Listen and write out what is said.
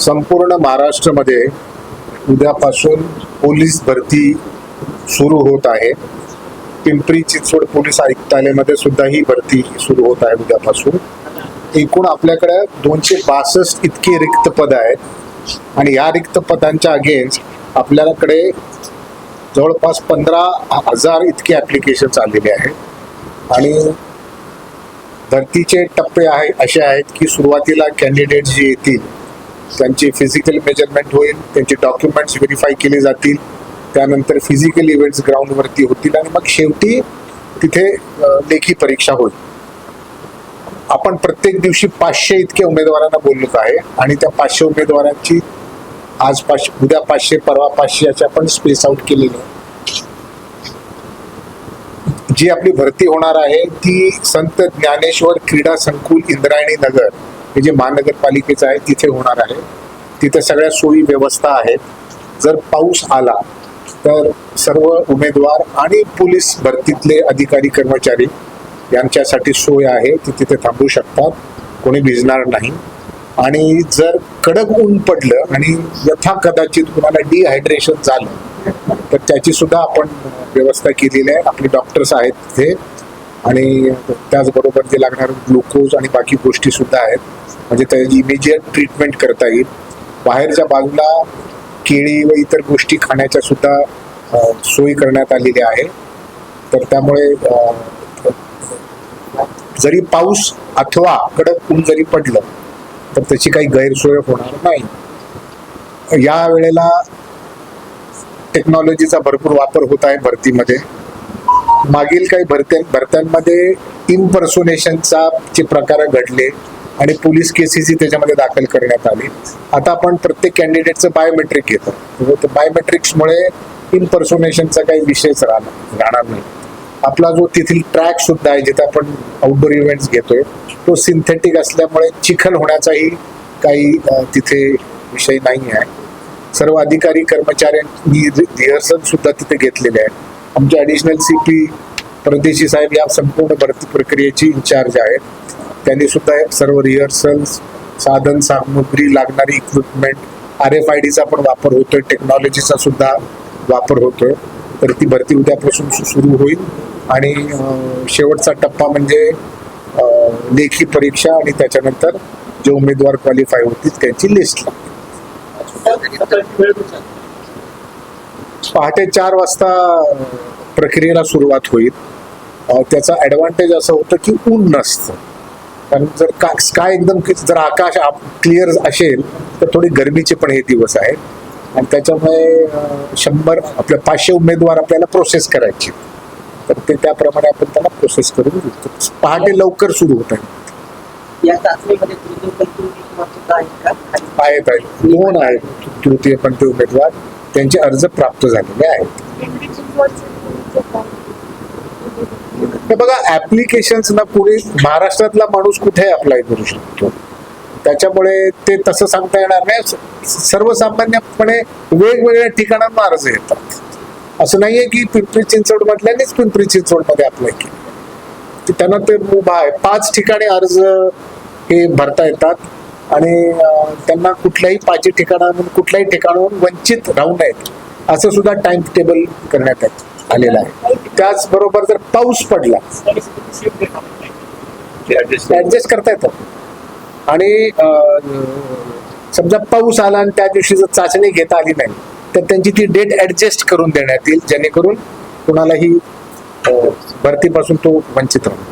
संपूर्ण महाराष्ट्रामध्ये उद्यापासून पोलीस भरती सुरू होत आहे. पिंपरी चिंचवड पोलीस आयुक्तालयामध्ये सुद्धा ही भरती सुरू होत आहे उद्यापासून. एकूण आपल्याकडे दोनशे बासष्ट इतके रिक्त पद आहेत. आणि या रिक्त पदांच्या अगेन्स्ट आपल्याकडे जवळपास पंधरा हजार इतके ॲप्लिकेशन्स आलेले आहेत. आणि भरतीचे टप्पे आहे असे आहेत की सुरुवातीला कॅन्डिडेट जे येतील त्यांची फिजिकल मेजरमेंट होईल त्यांचे डॉक्युमेंट्स व्हेरीफाय केले जातील त्यानंतर फिजिकल इव्हेंट्स ग्राउंडवरती होतील आणि मग शेवटी तिथे लेखी परीक्षा होईल. आपण प्रत्येक दिवशी पाचशे इतके उमेदवारांना बोललो आहे आणि त्या पाचशे उमेदवारांची आज पाचशे उद्या पाचशे परवा पाचशे अशा आपण स्पेस आउट केलेली आहे. जी आपली भरती होणार आहे ती संत ज्ञानेश्वर क्रीडा संकुल इंद्रायणी नगर. हे जे महानगरपालिकेचं आहे तिथे होणार आहे. तिथे सगळ्या सोयी व्यवस्था आहेत. जर पाऊस आला तर सर्व उमेदवार आणि पोलीस भरतीतले अधिकारी कर्मचारी यांच्यासाठी सोय आहे. ती तिथे थांबू शकतात. कोणी भिजणार नाही. आणि जर कडक ऊन पडलं आणि यथा कदाचित कुणाला डिहायड्रेशन झालं तर त्याची सुद्धा आपण व्यवस्था केलेली आहे. आपले डॉक्टर्स आहेत तिथे आणि त्याचबरोबर ते लागणार ग्लुकोज आणि बाकी गोष्टी सुद्धा आहेत. म्हणजे त्याची इमिजिएट ट्रीटमेंट करता येईल. बाहेरच्या बाजूला केळी व इतर गोष्टी खाण्याच्या सुद्धा सोयी करण्यात आलेल्या आहे तर त्यामुळे जरी पाऊस अथवा कडक ऊन जरी पडलं तर त्याची काही गैरसोय होणार नाही. या वेळेला टेक्नॉलॉजीचा भरपूर वापर होत आहे भरतीमध्ये. मागील काही भरत्या भरत्यांमध्ये इम्पर्सोनेशनचा जे प्रकार घडले आणि पोलीस केसेसही त्याच्यामध्ये दाखल करण्यात आली. आता आपण प्रत्येक कॅन्डिडेटचं बायोमेट्रिक घेतो. तर बायोमेट्रिक्समुळे इम्पर्सोनेशनचा काही विषयच राहणार राहणार नाही. आपला जो तेथील ट्रॅक सुद्धा आहे जिथे आपण आउटडोर इव्हेंट्स घेतोय तो सिंथेटिक असल्यामुळे चिखल होण्याचाही काही तिथे विषय नाही आहे सर्व अधिकारी कर्मचाऱ्यांनी रिहर्सल सुद्धा तिथे घेतलेले आहे आमचे ॲडिशनल सी पी परदेशी साहेब या संपूर्ण भरती प्रक्रियेची इन्चार्ज आहेत. त्यांनी सुद्धा सर्व रिहर्सल्स साधन सामग्री लागणारी इक्विपमेंट आर एफ आय डीचा पण वापर होतोय टेक्नॉलॉजीचा सुद्धा वापर होतोय. तर ती भरती उद्यापासून सुरू होईल. आणि शेवटचा टप्पा म्हणजे लेखी परीक्षा आणि त्याच्यानंतर जे उमेदवार क्वालिफाय होतील त्यांची लिस्ट पहाटे चार वाजता प्रक्रियेला सुरुवात होईल. त्याचा ऍडव्हान्टेज असं होतं की ऊन नसतं. कारण जर का स्काय एकदम जर आकाश क्लिअर असेल तर थोडी गरमीचे पण हे दिवस आहेत. आणि त्याच्यामुळे शंभर आपल्या पाचशे उमेदवार आपल्याला प्रोसेस करायची. तर ते त्याप्रमाणे आपण त्याला प्रोसेस करून पहाटे लवकर सुरू होत आहे. पंथी आहेत दोन आहेत. तृतीय पण ते उमेदवार. त्यांचे अर्ज प्राप्त झालेले आहेत. बघा ऍप्लिकेशन्स ना पुढे महाराष्ट्रातला माणूस कुठे अप्लाय करू शकतो? त्याच्यामुळे ते तसं सांगता येणार नाही. सर्वसामान्यपणे वेगवेगळ्या ठिकाणांना अर्ज येतात. असं नाहीये की पिंपरी चिंचवड मधल्यानेच पिंपरी चिंचवडमध्ये अप्लाय केलं. की त्यांना ते पाच ठिकाणी अर्ज हे भरता येतात आणि त्यांना कुठल्याही पाच ठिकाणाहून कुठल्याही ठिकाणाहून वंचित राहू नयेत. असं सुद्धा टाइम टेबल करण्यात आलेलं आहे. त्याचबरोबर जर पाऊस पडला ऍडजस्ट करता येतं. आणि समजा पाऊस आला आणि त्या दिवशी जर चाचणी घेता आली नाही तर त्यांची ती डेट ऍडजस्ट करून देण्यात येईल जेणेकरून कुणालाही भरतीपासून तो वंचित राहू